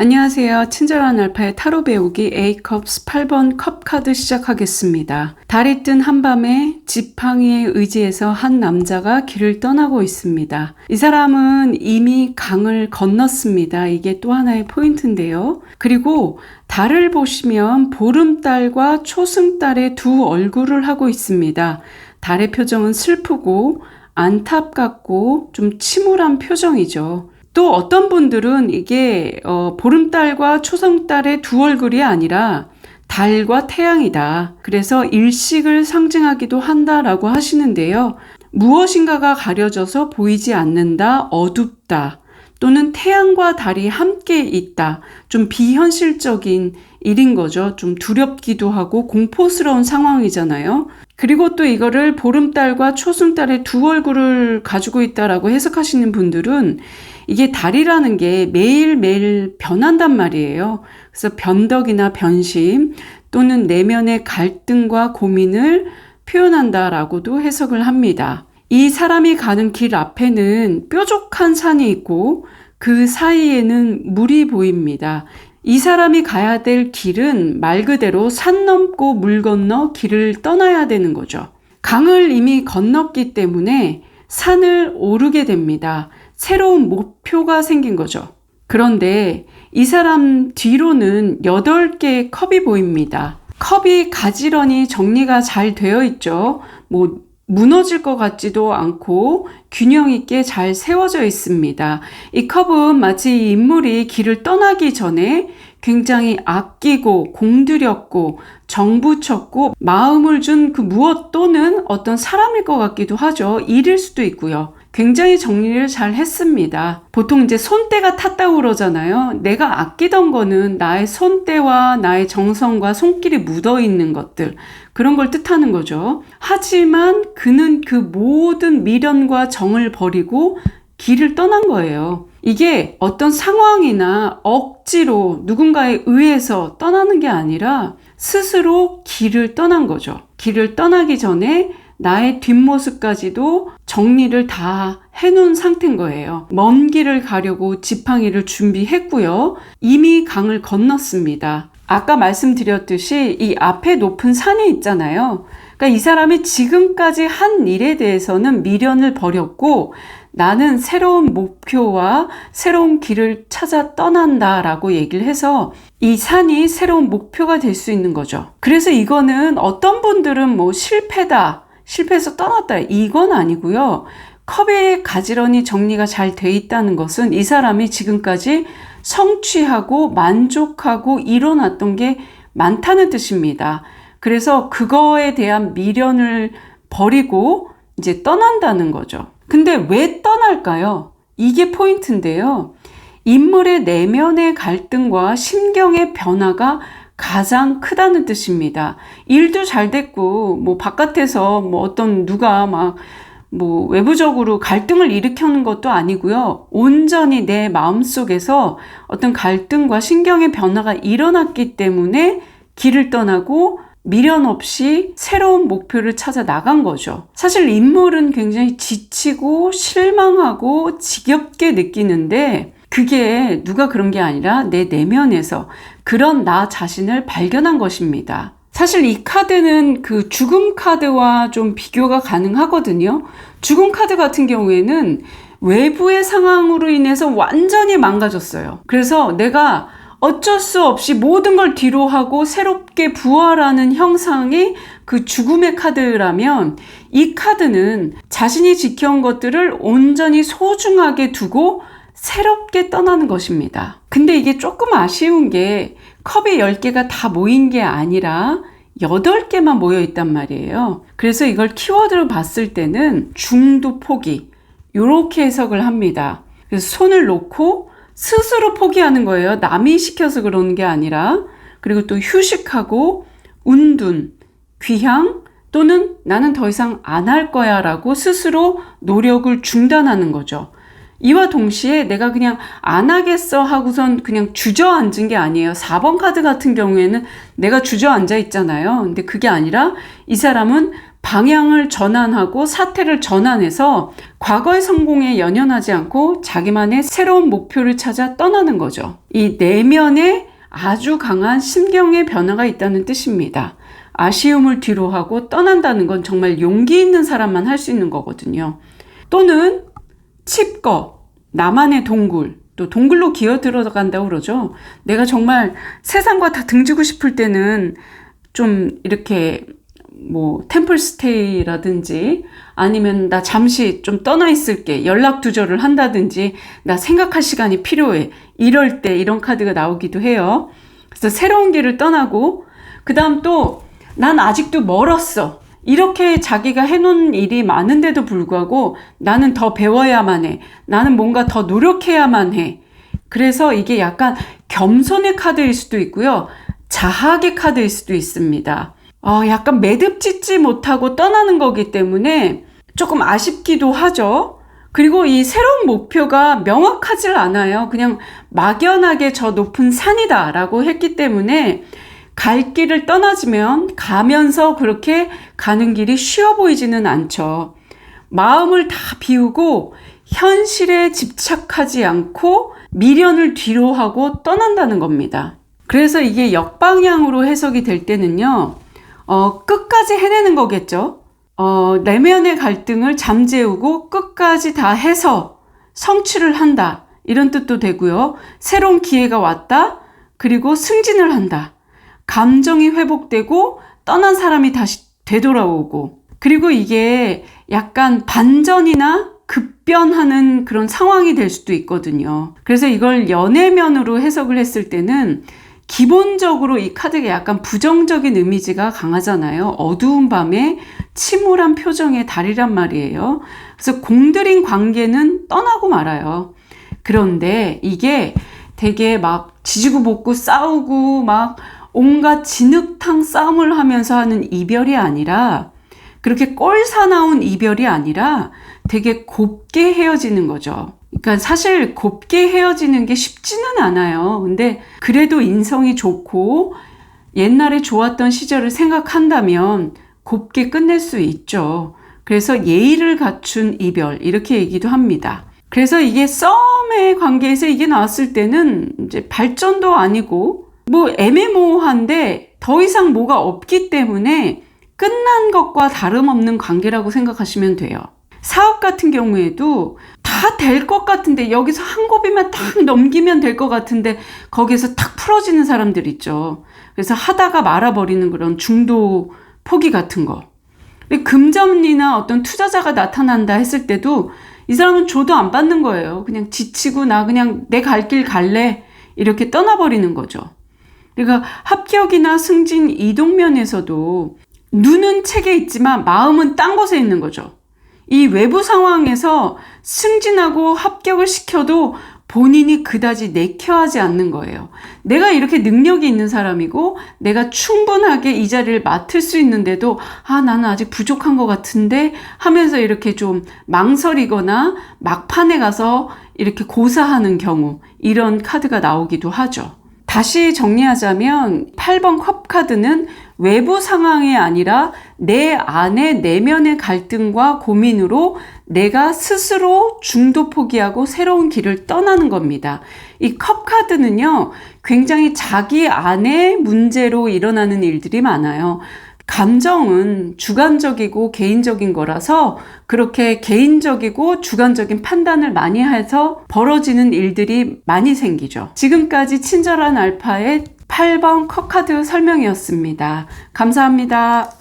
안녕하세요. 친절한 알파의 타로 배우기 A컵스 8번 컵 카드 시작하겠습니다. 달이 뜬 한밤에 지팡이에 의지해서 한 남자가 길을 떠나고 있습니다. 이 사람은 이미 강을 건넜습니다. 이게 또 하나의 포인트인데요. 그리고 달을 보시면 보름달과 초승달의 두 얼굴을 하고 있습니다. 달의 표정은 슬프고 안타깝고 좀 침울한 표정이죠. 또 어떤 분들은 이게 어, 보름달과 초성달의 두 얼굴이 아니라 달과 태양이다. 그래서 일식을 상징하기도 한다라고 하시는데요. 무엇인가가 가려져서 보이지 않는다, 어둡다. 또는 태양과 달이 함께 있다. 좀 비현실적인 일인 거죠. 좀 두렵기도 하고 공포스러운 상황이잖아요. 그리고 또 이거를 보름달과 초승달의 두 얼굴을 가지고 있다라고 해석하시는 분들은 이게 달이라는 게 매일매일 변한단 말이에요. 그래서 변덕이나 변심 또는 내면의 갈등과 고민을 표현한다라고도 해석을 합니다. 이 사람이 가는 길 앞에는 뾰족한 산이 있고 그 사이에는 물이 보입니다. 이 사람이 가야 될 길은 말 그대로 산 넘고 물 건너 길을 떠나야 되는 거죠. 강을 이미 건넜기 때문에 산을 오르게 됩니다. 새로운 목표가 생긴 거죠. 그런데 이 사람 뒤로는 8개의 컵이 보입니다. 컵이 가지런히 정리가 잘 되어 있죠. 뭐, 무너질 것 같지도 않고 균형 있게 잘 세워져 있습니다. 이 컵은 마치 이 인물이 길을 떠나기 전에 굉장히 아끼고 공들였고 정붙였고 마음을 준 그 무엇 또는 어떤 사람일 것 같기도 하죠. 일일 수도 있고요. 굉장히 정리를 잘 했습니다. 보통 이제 손때가 탔다고 그러잖아요. 내가 아끼던 거는 나의 손때와 나의 정성과 손길이 묻어 있는 것들. 그런 걸 뜻하는 거죠. 하지만 그는 그 모든 미련과 정을 버리고 길을 떠난 거예요. 이게 어떤 상황이나 억지로 누군가에 의해서 떠나는 게 아니라 스스로 길을 떠난 거죠. 길을 떠나기 전에 나의 뒷모습까지도 정리를 다 해놓은 상태인 거예요. 먼 길을 가려고 지팡이를 준비했고요. 이미 강을 건넜습니다. 아까 말씀드렸듯이 이 앞에 높은 산이 있잖아요. 그러니까 이 사람이 지금까지 한 일에 대해서는 미련을 버렸고 나는 새로운 목표와 새로운 길을 찾아 떠난다 라고 얘기를 해서 이 산이 새로운 목표가 될 수 있는 거죠. 그래서 이거는 어떤 분들은 뭐 실패다, 실패해서 떠났다. 이건 아니고요. 컵에 가지런히 정리가 잘 돼 있다는 것은 이 사람이 지금까지 성취하고 만족하고 일어났던 게 많다는 뜻입니다. 그래서 그거에 대한 미련을 버리고 이제 떠난다는 거죠. 근데 왜 떠날까요? 이게 포인트인데요. 인물의 내면의 갈등과 심경의 변화가 가장 크다는 뜻입니다. 일도 잘 됐고, 뭐, 바깥에서 뭐 어떤 누가 막, 뭐, 외부적으로 갈등을 일으키는 것도 아니고요. 온전히 내 마음 속에서 어떤 갈등과 신경의 변화가 일어났기 때문에 길을 떠나고 미련 없이 새로운 목표를 찾아 나간 거죠. 사실 인물은 굉장히 지치고 실망하고 지겹게 느끼는데 그게 누가 그런 게 아니라 내 내면에서 그런 나 자신을 발견한 것입니다. 사실 이 카드는 그 죽음 카드와 좀 비교가 가능하거든요. 죽음 카드 같은 경우에는 외부의 상황으로 인해서 완전히 망가졌어요. 그래서 내가 어쩔 수 없이 모든 걸 뒤로 하고 새롭게 부활하는 형상이 그 죽음의 카드라면 이 카드는 자신이 지켜온 것들을 온전히 소중하게 두고 새롭게 떠나는 것입니다. 근데 이게 조금 아쉬운 게 컵이 10개가 다 모인 게 아니라 8개만 모여 있단 말이에요. 그래서 이걸 키워드로 봤을 때는 중도 포기. 이렇게 해석을 합니다. 그래서 손을 놓고 스스로 포기하는 거예요. 남이 시켜서 그러는 게 아니라. 그리고 또 휴식하고 운둔, 귀향 또는 나는 더 이상 안 할 거야 라고 스스로 노력을 중단하는 거죠. 이와 동시에 내가 그냥 안 하겠어 하고선 그냥 주저앉은 게 아니에요. 4번 카드 같은 경우에는 내가 주저앉아 있잖아요. 근데 그게 아니라 이 사람은 방향을 전환하고 사태를 전환해서 과거의 성공에 연연하지 않고 자기만의 새로운 목표를 찾아 떠나는 거죠. 이 내면에 아주 강한 심경의 변화가 있다는 뜻입니다. 아쉬움을 뒤로 하고 떠난다는 건 정말 용기 있는 사람만 할 수 있는 거거든요. 또는 칩거, 나만의 동굴, 또 동굴로 기어 들어간다고 그러죠. 내가 정말 세상과 다 등지고 싶을 때는 좀 이렇게 뭐 템플스테이라든지 아니면 나 잠시 좀 떠나 있을게 연락 두절을 한다든지 나 생각할 시간이 필요해 이럴 때 이런 카드가 나오기도 해요. 그래서 새로운 길을 떠나고 그 다음 또 난 아직도 멀었어. 이렇게 자기가 해놓은 일이 많은데도 불구하고 나는 더 배워야만 해. 나는 뭔가 더 노력해야만 해. 그래서 이게 약간 겸손의 카드일 수도 있고요. 자학의 카드일 수도 있습니다. 어, 약간 매듭짓지 못하고 떠나는 거기 때문에 조금 아쉽기도 하죠. 그리고 이 새로운 목표가 명확하질 않아요. 그냥 막연하게 저 높은 산이다라고 했기 때문에 갈 길을 떠나지면 가면서 그렇게 가는 길이 쉬워 보이지는 않죠. 마음을 다 비우고 현실에 집착하지 않고 미련을 뒤로 하고 떠난다는 겁니다. 그래서 이게 역방향으로 해석이 될 때는요, 어, 끝까지 해내는 거겠죠. 어, 내면의 갈등을 잠재우고 끝까지 다 해서 성취를 한다. 이런 뜻도 되고요. 새로운 기회가 왔다. 그리고 승진을 한다. 감정이 회복되고 떠난 사람이 다시 되돌아오고. 그리고 이게 약간 반전이나 급변하는 그런 상황이 될 수도 있거든요. 그래서 이걸 연애면으로 해석을 했을 때는 기본적으로 이 카드가 약간 부정적인 이미지가 강하잖아요. 어두운 밤에 침울한 표정의 달이란 말이에요. 그래서 공들인 관계는 떠나고 말아요. 그런데 이게 되게 막 지지고 볶고 싸우고 막 온갖 진흙탕 싸움을 하면서 하는 이별이 아니라 그렇게 꼴사나운 이별이 아니라 되게 곱게 헤어지는 거죠. 그러니까 사실 곱게 헤어지는 게 쉽지는 않아요. 근데 그래도 인성이 좋고 옛날에 좋았던 시절을 생각한다면 곱게 끝낼 수 있죠. 그래서 예의를 갖춘 이별 이렇게 얘기도 합니다. 그래서 이게 썸의 관계에서 이게 나왔을 때는 이제 발전도 아니고 뭐 애매모호한데 더 이상 뭐가 없기 때문에 끝난 것과 다름없는 관계라고 생각하시면 돼요. 사업 같은 경우에도 다 될 것 같은데 여기서 한 곱이만 딱 넘기면 될 것 같은데 거기에서 탁 풀어지는 사람들 있죠. 그래서 하다가 말아버리는 그런 중도 포기 같은 거. 금전이나 어떤 투자자가 나타난다 했을 때도 이 사람은 줘도 안 받는 거예요. 그냥 지치고 나 그냥 내 갈 길 갈래 이렇게 떠나버리는 거죠. 그러니까 합격이나 승진 이동 면에서도 눈은 책에 있지만 마음은 딴 곳에 있는 거죠. 이 외부 상황에서 승진하고 합격을 시켜도 본인이 그다지 내켜하지 않는 거예요. 내가 이렇게 능력이 있는 사람이고 내가 충분하게 이 자리를 맡을 수 있는데도 아 나는 아직 부족한 것 같은데 하면서 이렇게 좀 망설이거나 막판에 가서 이렇게 고사하는 경우 이런 카드가 나오기도 하죠. 다시 정리하자면 8번 컵 카드는 외부 상황이 아니라 내 안의 내면의 갈등과 고민으로 내가 스스로 중도 포기하고 새로운 길을 떠나는 겁니다. 이 컵 카드는요, 굉장히 자기 안의 문제로 일어나는 일들이 많아요. 감정은 주관적이고 개인적인 거라서 그렇게 개인적이고 주관적인 판단을 많이 해서 벌어지는 일들이 많이 생기죠. 지금까지 친절한 알파의 8번 컵카드 설명이었습니다. 감사합니다.